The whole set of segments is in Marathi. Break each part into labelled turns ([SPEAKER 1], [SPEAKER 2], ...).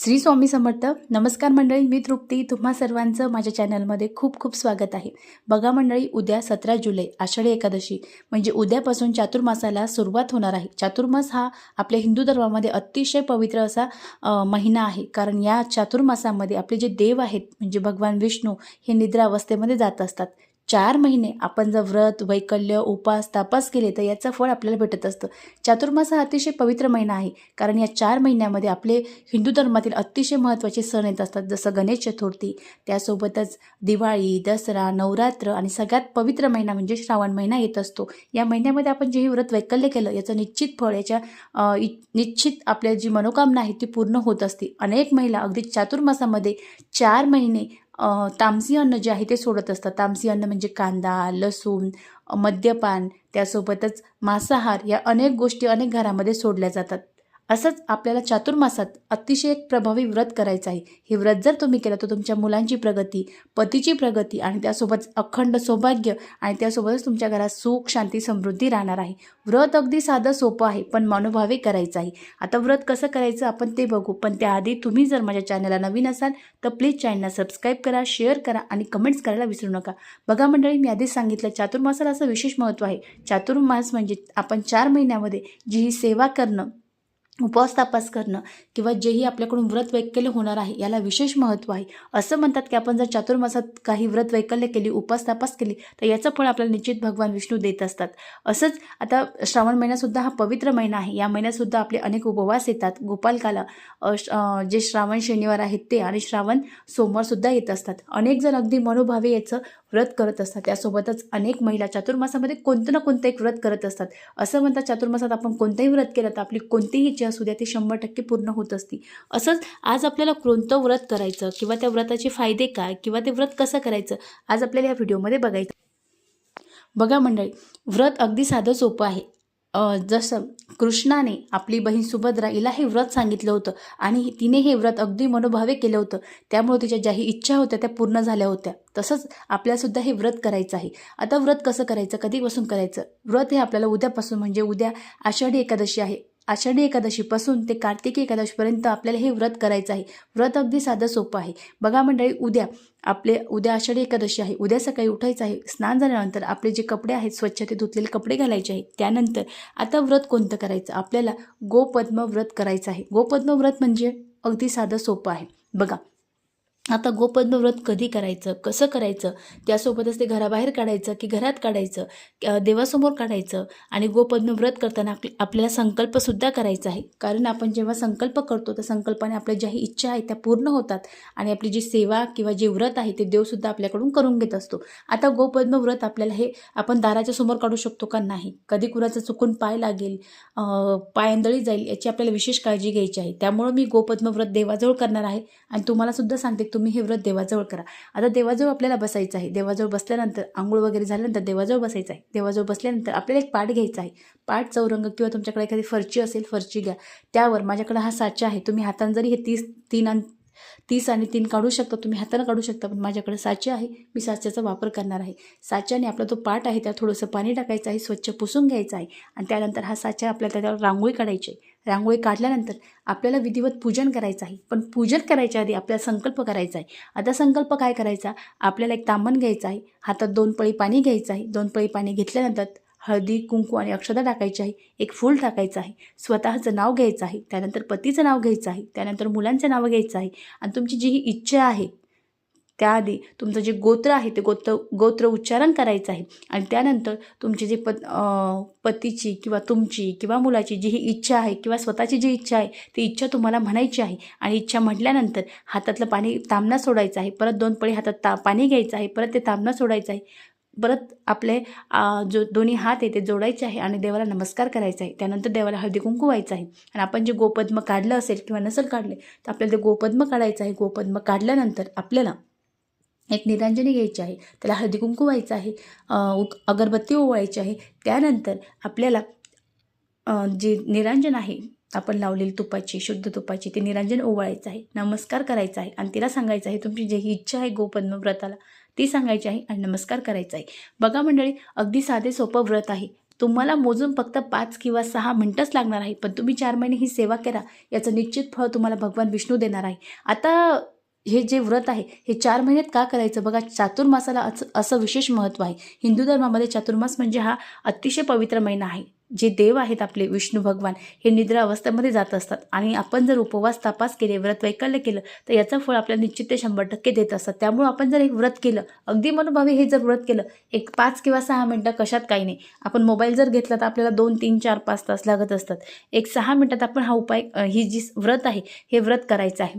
[SPEAKER 1] श्री स्वामी समर्थ नमस्कार मंडळी मी तृप्ती. तुम्हा सर्वांचं माझ्या चॅनलमध्ये खूप खूप स्वागत आहे. बघा मंडळी उद्या सतरा जुलै आषाढी एकादशी म्हणजे उद्यापासून चातुर्मासाला सुरुवात होणार आहे. चातुर्मास हा आपल्या हिंदू धर्मामध्ये अतिशय पवित्र असा महिना आहे. कारण या चातुर्मासामध्ये आपले जे देव आहेत म्हणजे भगवान विष्णू हे निद्रा अवस्थेमध्ये जात असतात. चार महिने आपण जर व्रत वैकल्य उपास तापास केले तर याचं फळ आपल्याला भेटत असतं. चातुर्मास हा अतिशय पवित्र महिना आहे कारण या चार महिन्यामध्ये आपले हिंदू धर्मातील अतिशय महत्त्वाचे सण येत असतात जसं गणेश चतुर्थी. त्यासोबतच दिवाळी दसरा नवरात्र आणि सगळ्यात पवित्र महिना म्हणजे श्रावण महिना येत असतो. या महिन्यामध्ये आपण जे हे व्रत वैकल्य केलं याचं निश्चित फळ याच्या इ- निश्चित आपल्या जी मनोकामना आहे ती पूर्ण होत असते. अनेक महिला अगदी चातुर्मासामध्ये चार महिने तामसी अन्न जे आहे ते सोडत असतात. तामसी अन्न म्हणजे कांदा लसूण मद्यपान त्यासोबतच मांसाहार या अनेक गोष्टी अनेक घरामध्ये सोडल्या जातात. असंच आपल्याला चातुर्मासात अतिशय एक प्रभावी व्रत करायचं आहे. हे व्रत जर तुम्ही केलं तर तुमच्या मुलांची प्रगती पतीची प्रगती आणि त्यासोबत अखंड सौभाग्य आणि त्यासोबतच तुमच्या घरात सुख शांती समृद्धी राहणार आहे. व्रत अगदी साधं सोपं आहे पण मनोभावे करायचं आहे. आता व्रत कसं करायचं आपण ते बघू पण त्याआधी तुम्ही जर माझ्या चॅनलला नवीन असाल तर प्लीज चॅनलला सबस्क्राईब करा शेअर करा आणि कमेंट्स करायला विसरू नका. बघा मंडळी मी आधीच सांगितलं चातुर्मासाला असं विशेष महत्त्व आहे. चातुर्मास म्हणजे आपण चार महिन्यामध्ये जी ही सेवा करणं उपवास तापास करणं किंवा जेही आपल्याकडून व्रत वैकल्य होणार आहे याला विशेष महत्त्व आहे. असं म्हणतात की आपण जर चातुर्मासात काही व्रत वैकल्य केली उपास तापास केली तर याचं फळ आपल्याला निश्चित भगवान विष्णू देत असतात. असंच आता श्रावण महिनासुद्धा हा पवित्र महिना आहे. या महिन्यातसुद्धा आपले अनेक उपवास येतात. गोपालकाला जे श्रावण शनिवार आहेत ते आणि श्रावण सोमवारसुद्धा येत असतात. अनेक जण अगदी मनोभावे याचं व्रत करत असतात. त्यासोबतच अनेक महिला चातुर्मासामध्ये कोणतं ना कोणतं एक व्रत करत असतात. असं म्हणतात चातुर्मासात आपण कोणतंही व्रत केलं तर आपली कोणतीही इच्छा असू द्या ती शंभर टक्के पूर्ण होत असती. असंच आज आपल्याला कोणतं व्रत करायचं किंवा त्या व्रताचे फायदे काय किंवा ते व्रत कसं करायचं आज आपल्याला या व्हिडिओमध्ये बघायचं. बघा मंडळी व्रत अगदी साधं सोपं आहे. जसं कृष्णाने आपली बहीण सुभद्रा हिला हे व्रत सांगितलं होतं आणि तिने हे व्रत अगदी मनोभावे केलं होतं. त्यामुळे तिच्या ज्याही इच्छा होत्या त्या पूर्ण झाल्या होत्या. तसंच आपल्यासुद्धा हे व्रत करायचं आहे. आता व्रत कसं करायचं? कधीपासून करायचं? व्रत हे आपल्याला उद्यापासून म्हणजे उद्या आषाढी एकादशी आहे. आषाढी एकादशीपासून ते कार्तिकी एकादशीपर्यंत आपल्याला हे व्रत करायचं आहे. व्रत अगदी साधं सोपं आहे. बघा मंडळी उद्या आपले उद्या आषाढी एकादशी आहे. उद्या सकाळी उठायचं आहे. स्नान झाल्यानंतर आपले जे कपडे आहेत स्वच्छ ते धुतलेले कपडे घालायचे आहेत. त्यानंतर आता व्रत कोणतं करायचं? आपल्याला गोपद्म व्रत करायचं आहे. गोपद्म व्रत म्हणजे अगदी साधं सोपं आहे. बघा आता गोपद्म व्रत कधी करायचं? कसं करायचं? त्यासोबतच ते घराबाहेर काढायचं की घरात काढायचं? देवासमोर काढायचं? आणि गोपद्म व्रत करताना आप आपल्याला संकल्पसुद्धा करायचा आहे. कारण आपण जेव्हा संकल्प करतो तर संकल्पाने आपल्या ज्याही इच्छा आहेत त्या पूर्ण होतात. आणि आपली जी सेवा किंवा जे व्रत आहे ते देवसुद्धा आपल्याकडून करून घेत असतो. आता गोपद्म व्रत आपल्याला हे आपण दाराच्या समोर काढू शकतो का? नाही. कधी कुणाचं चुकून पाय लागेल पायंदळी जाईल याची आपल्याला विशेष काळजी घ्यायची आहे. त्यामुळं मी गोपद्म व्रत देवाजवळ करणार आहे. आणि तुम्हाला सुद्धा सांगते तुम्ही तुम्ही हे व्रत देवाजवळ करा. आता देवाजवळ आपल्याला बसायचं आहे. देवाजवळ बसल्यानंतर आंघोळ वगैरे झाल्यानंतर देवाजवळ बसायचं आहे. देवाजवळ बसल्यानंतर आपल्याला एक पाठ घ्यायचा आहे. पाठ चौरंग किंवा तुमच्याकडे एखादी फरची असेल फरची घ्या. त्यावर माझ्याकडे हा साचा आहे. तुम्ही हाताने जरी हे तीस तीन तीस आणि तीन काढू शकता तुम्ही हातानं काढू शकता पण माझ्याकडे साचे आहे मी साच्याचा वापर करणार आहे. साच्याने आपला तो पाठ आहे त्यात थोडंसं पाणी टाकायचं आहे स्वच्छ पुसून घ्यायचं आहे आणि त्यानंतर हा साचा आपल्याला त्याच्यावर रांगोळी काढायची आहे. रांगोळी काढल्यानंतर आपल्याला विधिवत पूजन करायचं आहे पण पूजन करायच्या आधी आपल्याला संकल्प करायचा आहे. आता संकल्प काय करायचा? आपल्याला एक तांबण घ्यायचं आहे हातात दोन पळी पाणी घ्यायचं आहे. दोन पळी पाणी घेतल्यानंतर हळदी कुंकू आणि अक्षता टाकायची आहे. एक फूल टाकायचं आहे. स्वतःचं नाव घ्यायचं आहे. त्यानंतर पतीचं नाव घ्यायचं आहे. त्यानंतर मुलांचं नाव घ्यायचं आहे. आणि तुमची जी ही इच्छा आहे त्याआधी तुमचं जे गोत्र आहे ते गोत्र गोत्र उच्चारण करायचं आहे. आणि त्यानंतर तुमची जी पत पतीची किंवा तुमची किंवा मुलाची जी ही इच्छा आहे किंवा स्वतःची जी इच्छा आहे ती इच्छा तुम्हाला म्हणायची आहे. आणि इच्छा म्हटल्यानंतर हातातलं पाणी तांबणा सोडायचं आहे. परत दोन पळी हातात ता पाणी घ्यायचं आहे. परत ते तांबणा सोडायचं आहे. परत आपले जो दोन्ही हात आहे ते जोडायचे आहे आणि देवाला नमस्कार करायचा आहे. त्यानंतर देवाला हळदी कुंकू व्हायचं आहे. आणि आपण जे गोपद्म काढलं असेल किंवा नसेल काढले तर आपल्याला ते गोपद्म काढायचं आहे. गोपद्म काढल्यानंतर आपल्याला एक निरांजनी घ्यायची आहे. त्याला हळदी कुंकू व्हायचं आहे. उक- अगरबत्ती ओवाळायची आहे. त्यानंतर आपल्याला जे निरांजन आहे आपण लावलेली तुपाची शुद्ध तुपाची ते निरांजन ओवाळायचं आहे. नमस्कार करायचा आहे. आणि तिला सांगायचं आहे तुमची जी ही इच्छा आहे गोपद्म व्रताला ती सांगायची आहे आणि नमस्कार करायचा आहे. बघा मंडळी अगदी साधे सोपं व्रत आहे. तुम्हाला मोजून फक्त पाच किंवा सहा मिनटंच लागणार आहे पण तुम्ही चार महिने ही सेवा करा. याचं निश्चित फळ तुम्हाला भगवान विष्णू देणार आहे. आता हे जे व्रत आहे हे चार महिन्यात का करायचं? बघा चातुर्मासाला असं असं विशेष महत्त्व आहे. हिंदू धर्मामध्ये चातुर्मास म्हणजे हा अतिशय पवित्र महिना आहे. जे देव आहेत आपले विष्णू भगवान हे निद्रा अवस्थेमध्ये जात असतात. आणि आपण जर उपवास तपास केले व्रत वैकल्य केलं तर याचं फळ आपल्याला निश्चित ते शंभर टक्के देत असतात. त्यामुळे आपण जर एक व्रत केलं अगदी मनोभावे हे जर व्रत केलं एक पाच किंवा सहा मिनटं कशात काही नाही. आपण मोबाईल जर घेतला तर आपल्याला दोन तीन चार पाच तास लागत असतात. एक सहा मिनटात आपण हा उपाय ही जी व्रत आहे हे व्रत करायचं आहे.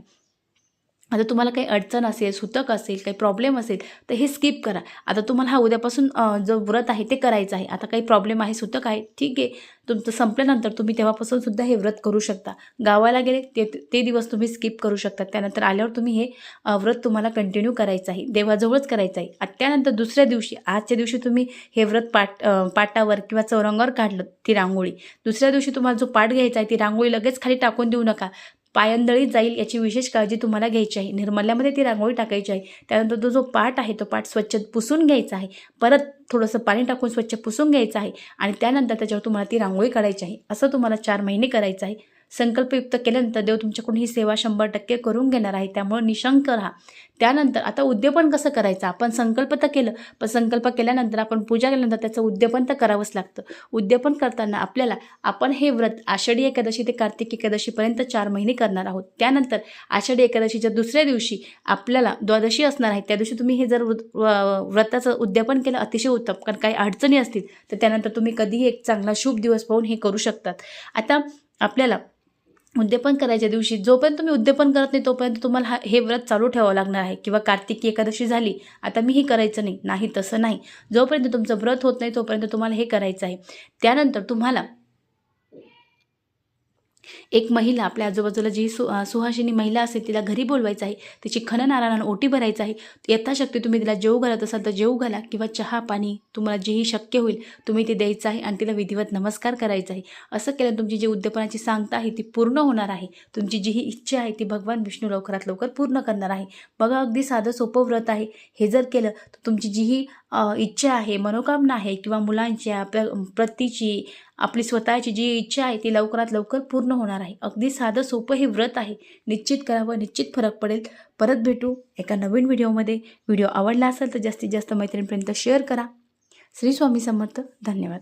[SPEAKER 1] आता तुम्हाला काही अडचण असेल सुतक असेल काही प्रॉब्लेम असेल तर हे स्किप करा. आता तुम्हाला हा उद्यापासून जो व्रत आहे ते करायचं आहे. आता काही प्रॉब्लेम आहे सुतक आहे ठीक आहे. तुमचं संपल्यानंतर तुम्ही तेव्हापासून सुद्धा हे व्रत करू शकता. गावाला गेले ते ते दिवस तुम्ही स्किप करू शकता. त्यानंतर आल्यावर तुम्ही हे व्रत तुम्हाला कंटिन्यू करायचं आहे. देवाजवळच करायचं आहे. त्यानंतर दुसऱ्या दिवशी आजच्या दिवशी तुम्ही हे व्रत पाट पाटावर किंवा चौरंगावर काढलं ती रांगोळी. दुसऱ्या दिवशी तुम्हाला जो पाठ घ्यायचा आहे ती रांगोळी लगेच खाली टाकून देऊ नका. पायंदळी जाईल याची विशेष काळजी तुम्हाला घ्यायची आहे. निर्मल्यामध्ये ती रांगोळी टाकायची आहे. त्यानंतर तो जो पाट आहे तो पाट स्वच्छ पुसून घ्यायचा आहे. परत थोडंसं पाणी टाकून स्वच्छ पुसून घ्यायचं आहे आणि त्यानंतर त्याच्यावर तुम्हाला ती रांगोळी काढायची आहे. असं तुम्हाला चार महिने करायचं आहे. संकल्पयुक्त केल्यानंतर देव तुमच्याकडून ही सेवा शंभर टक्के करून घेणार आहे. त्यामुळे निशंक राहा. त्यानंतर आता उद्यापन कसं करायचं? आपण संकल्प तर केलं पण संकल्प केल्यानंतर आपण पूजा केल्यानंतर त्याचं उद्यापन तर करावंच लागतं. उद्यापन करताना आपल्याला आपण हे व्रत आषाढी एकादशी ते कार्तिक एकादशीपर्यंत चार महिने करणार आहोत. त्यानंतर आषाढी एकादशीच्या दुसऱ्या दिवशी आपल्याला द्वादशी असणार आहे. त्या दिवशी तुम्ही हे जर व- व्रताचं उद्यापन केलं अतिशय उत्तम कारण काही अडचणी असतील तर त्यानंतर तुम्ही कधीही एक चांगला शुभ दिवस पाहून हे करू शकतात. आता आपल्याला उद्यापन करायच्या दिवशी जोपर्यंत तुम्ही उद्यापन करत नाही तोपर्यंत तुम्हाला हा हे व्रत चालू ठेवावं लागणार आहे. किंवा कार्तिकी एकादशी झाली आता मी हे करायचं नाही. नाही तसं नाही. जोपर्यंत तुमचं व्रत होत नाही तोपर्यंत तुम्हाला हे करायचं आहे. त्यानंतर तुम्हाला एक महिला आपल्या आजूबाजूला जी सु सुहाशिनी महिला असेल तिला घरी बोलवायचं आहे तिची खणनारायण ओटी भरायचं आहे यथाशक्ती तुम्ही तिला जेऊ घालत असाल तर जेऊ घाला किंवा चहा पाणी तुम्हाला जेही शक्य होईल तुम्ही ते द्यायचं आहे आणि तिला विधिवत नमस्कार करायचा आहे. असं केल्यानं तुमची जी उद्यापनाची सांगता आहे ती पूर्ण होणार आहे. तुमची जी ही इच्छा आहे ती भगवान विष्णू लवकरात लवकर पूर्ण करणार आहे. बघा अगदी साधं सोपं व्रत आहे. हे जर केलं तर तुमची जी ही इच्छा आहे मनोकामना आहे किंवा मुलांची आपल्या प्रतीची आपली स्वतःची जी इच्छा आहे ती लवकरात लवकर पूर्ण होणार आहे. अगदी साधं सोपं हे व्रत आहे. निश्चित करावं निश्चित फरक पडेल. परत भेटू एका नवीन व्हिडिओमध्ये. व्हिडिओ आवडला असेल तर जास्तीत जास्त मैत्रिणीपर्यंत शेअर करा. श्री स्वामी समर्थ. धन्यवाद.